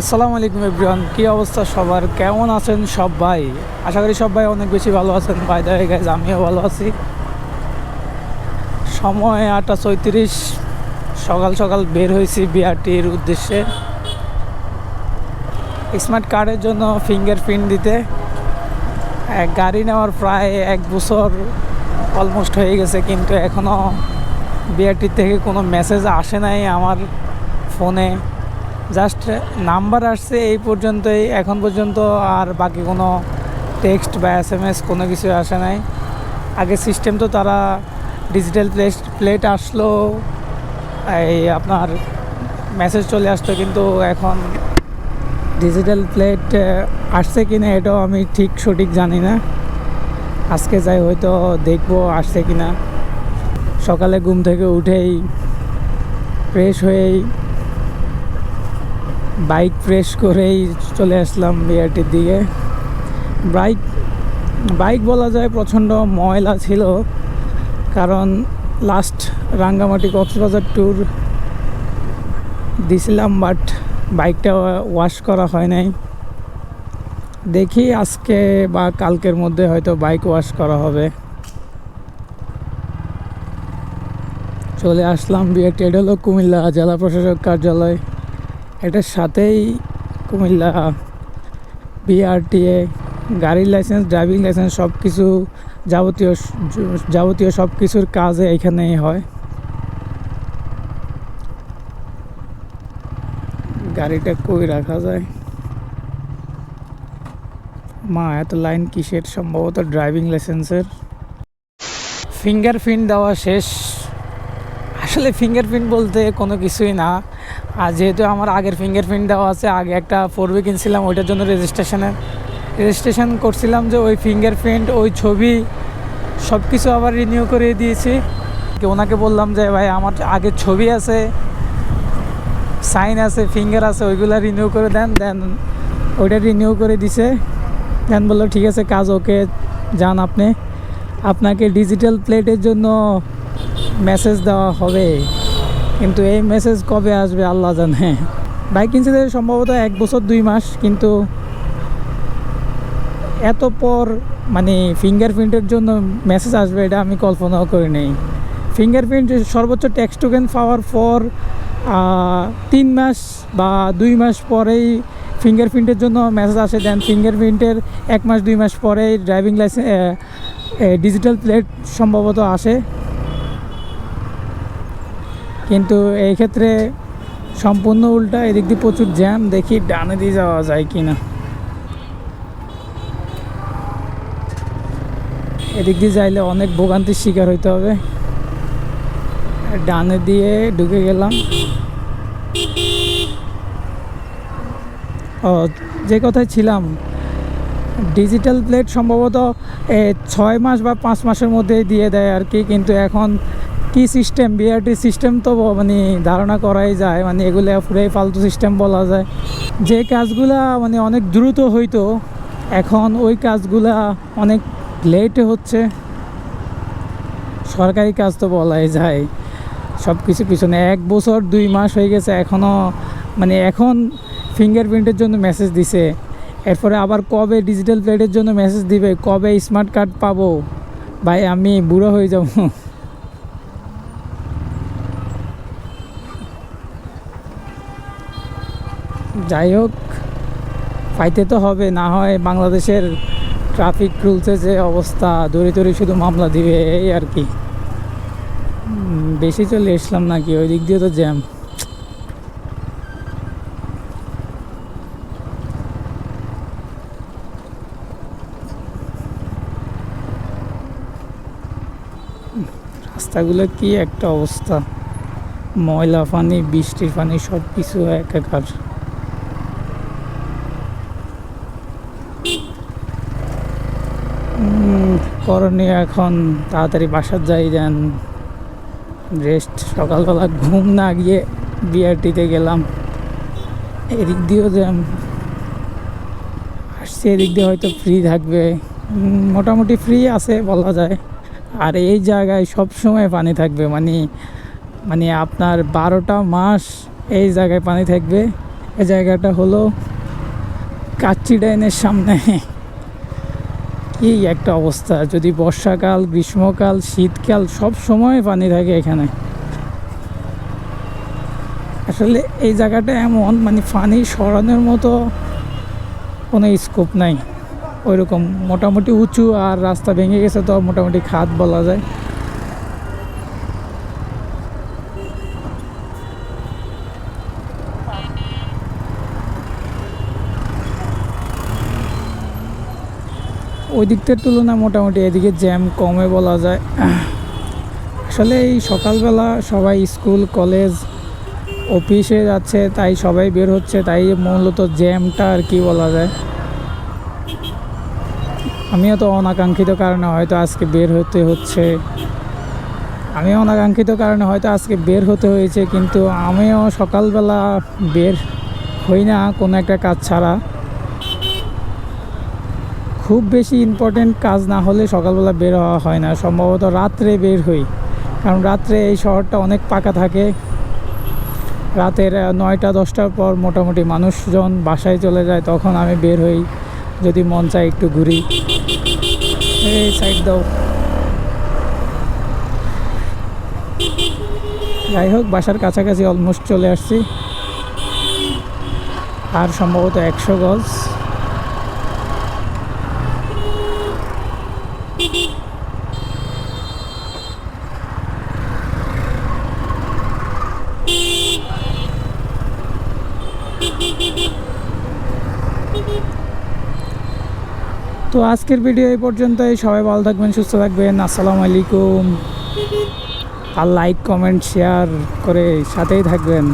আসসালামু আলাইকুম এভরিওয়ান, কী অবস্থা সবার? কেমন আছেন সবাই? আশা করি সবাই অনেক বেশি ভালো আছেন। ভাই দ্য গাইজ আমিও ভালো আছি। সময় আটটা চৌত্রিশ সকাল সকাল বের হয়েছি বিআরটির উদ্দেশ্যে। স্মার্ট কার্ডের জন্য ফিঙ্গারপ্রিন্ট দিতে। গাড়ি নেওয়ার প্রায় এক বছর অলমোস্ট হয়ে গেছে, কিন্তু এখনও বিআরটির থেকে কোনো মেসেজ আসে নাই আমার ফোনে জাস্ট নাম্বার আসছে এই পর্যন্তই। এখন পর্যন্ত আর বাকি কোনো টেক্সট বা এস এম এস কোনো কিছু আসে নাই। আগে সিস্টেম তো তারা ডিজিটাল প্লেট প্লেট আসলো, এই আপনার মেসেজ চলে আসতো, কিন্তু এখন ডিজিটাল প্লেট আসছে কি না এটাও আমি ঠিক সঠিক জানি না। আজকে যাই হয়তো দেখব আসছে কি না সকালে ঘুম থেকে উঠেই ফ্রেশ হয়েই বাইক ফ্রেশ করেই চলে আসলাম বিআরটির দিকে বাইক বাইক বলা যায় প্রচণ্ড ময়লা ছিল, কারণ লাস্ট রাঙ্গামাটি কক্সবাজার ট্যুর দিছিলাম বাট বাইকটা ওয়াশ করা হয় নাই। দেখি আজকে বা কালকের মধ্যে হয়তো বাইক ওয়াশ করা হবে। চলে আসলাম বিআরটি এটা হলো কুমিল্লা জেলা প্রশাসক কার্যালয়। এটার সাথেই কুমিল্লা, বিআরটিএ, গাড়ির লাইসেন্স, ড্রাইভিং লাইসেন্স সব কিছু যাবতীয় যাবতীয় সব কিছুর কাজে এখানেই হয়। গাড়িটা কই রাখা যায়? মা, এত লাইন কিসের? সম্ভবত ড্রাইভিং লাইসেন্সের। ফিঙ্গারপ্রিন্ট দেওয়া শেষ। আসলে ফিঙ্গারপ্রিন্ট বলতে কোনো কিছুই না। আর যেহেতু আমার আগের ফিঙ্গারপ্রিন্ট দেওয়া আছে, আগে একটা ফোরবি কিনছিলাম, ওইটার জন্য রেজিস্ট্রেশনের রেজিস্ট্রেশন করছিলাম যে ওই ফিঙ্গারপ্রিন্ট ওই ছবি সব কিছু আবার রিনিউ করে দিয়েছি। ওনাকে বললাম যে, ভাই, আমার আগের ছবি আছে সাইন আছে ফিঙ্গার আছে, ওইগুলো রিনিউ করে দেন দেন ওইটা রিনিউ করে দিছে। দেন বলল, ঠিক আছে, কাজ ওকে, যান আপনি। আপনাকে ডিজিটাল প্লেটের জন্য মেসেজ দেওয়া হবে। কিন্তু এই মেসেজ কবে আসবে আল্লাহ জানে। বাইক কিনছে সম্ভবত এক বছর দুই মাস, কিন্তু এত পর মানে ফিঙ্গারপ্রিন্টের জন্য মেসেজ আসবে এটা আমি কল্পনাও করি নেই। ফিঙ্গারপ্রিন্ট সর্বোচ্চ ট্যাক্স টোকেন পাওয়ার পর তিন মাস বা দুই মাস পরেই ফিঙ্গারপ্রিন্টের জন্য মেসেজ আসে দেন ফিঙ্গারপ্রিন্টের এক মাস, দুই মাস পরেই ড্রাইভিং লাইসেন্স ডিজিটাল প্লেট সম্ভবত আসে। কিন্তু এই ক্ষেত্রে সম্পূর্ণ উল্টা, এদিক দিয়ে প্রচুর জ্যাম, দেখি ডানে দিয়ে যাওয়া যায় কি না এদিক দিয়ে যাইলে অনেক ভোগান্তির শিকার হইতে হবে। ডানে দিয়ে ঢুকে গেলাম। ও, যে কথায় ছিলাম, ডিজিটাল প্লেট সম্ভবত ছয় মাস বা পাঁচ মাসের মধ্যেই দিয়ে দেয় আর কি, কিন্তু এখন কি সিস্টেম বিআরটি সিস্টেম তো মানে ধারণা করাই যায় মানে এগুলো পুরাই ফালতু সিস্টেম বলা যায়। যে কাজগুলা মানে অনেক দ্রুত হইতো, এখন ওই কাজগুলা অনেক লেটে হচ্ছে। সরকারি কাজ তো বলাই যায়। সব কিছু পিছনে এক বছর, দুই মাস হয়ে গেছে এখনও মানে এখন ফিঙ্গারপ্রিন্টের জন্য মেসেজ দিছে। এরপরে আবার কবে ডিজিটাল প্লেটের জন্য মেসেজ দিবে, কবে স্মার্ট কার্ড পাবো? ভাই, আমি বুড়ো হয়ে যাব। যাই হোক পাইতে তো হবে, না হয় বাংলাদেশের ট্রাফিক রুলসে যে অবস্থা, দড়ি দড়ি শুধু মামলা দিবে, এই আর কি। বেশি চলে এসলাম নাকি? ওই দিক দিয়ে তো জ্যাম রাস্তাগুলো কি একটা অবস্থা। ময়লা পানি বৃষ্টির পানি সব কিছু একাকার। করণীয় এখন, তাড়াতাড়ি বাসার যাই যান রেস্ট সকালবেলা ঘুম না গিয়ে বিআরটিতে গেলাম। এদিক দিয়েও জ্যাম আসছে, এদিক দিয়ে হয়তো ফ্রি থাকবে। মোটামুটি ফ্রি আছে বলা যায়। আর এই জায়গায় সব সময় পানি থাকবে মানে মানে আপনার বারোটা মাস এই জায়গায় পানি থাকবে। এই জায়গাটা হলো কাচ্চি ডাইনের সামনে। এই একটা অবস্থা। যদি বর্ষাকাল, গ্রীষ্মকাল, শীতকাল সব সময় পানি থাকে এখানে। আসলে এই জায়গাটা এমন মানে পানি সরানোর মতো কোনো স্কোপ নাই। ওইরকম মোটামুটি উঁচু আর রাস্তা ভেঙে গেছে তো মোটামুটি খাদ বলা যায়। ওই দিকটার তুলনায় মোটামুটি এদিকে জ্যাম কমে বলা যায়। আসলে এই সকালবেলা সবাই স্কুল, কলেজ, অফিসে যাচ্ছে, তাই সবাই বের হচ্ছে, তাই মূলত জ্যামটা আর কি বলা যায়। আমিও তো অনাকাঙ্ক্ষিত কারণে হয়তো আজকে বের হতে হচ্ছে। আমি অনাকাঙ্ক্ষিত কারণে হয়তো আজকে বের হতে হয়েছে, কিন্তু আমিও সকালবেলা বের হই না কোনো একটা কাজ ছাড়া। খুব বেশি ইম্পর্টেন্ট কাজ না হলে সকালবেলা বের হওয়া হয় না, সম্ভবত রাত্রে বের হই। কারণ রাত্রে এই শহরটা অনেক পাকা থাকে। রাতের নয়টা, দশটার পর মোটামুটি মানুষজন বাসায় চলে যায়, তখন আমি বের হই, যদি মন চায় একটু ঘুরি। এই সাইড দাও। যাই হোক, বাসার কাছাকাছি অলমোস্ট চলে আসছি। আর সম্ভবত একশো গজ। তো আজকের ভিডিও এই পর্যন্তই। সবাই ভালো থাকবেন, সুস্থ থাকবেন। আসসালামু আলাইকুম। আর লাইক কমেন্ট শেয়ার করে সাথেই থাকবেন।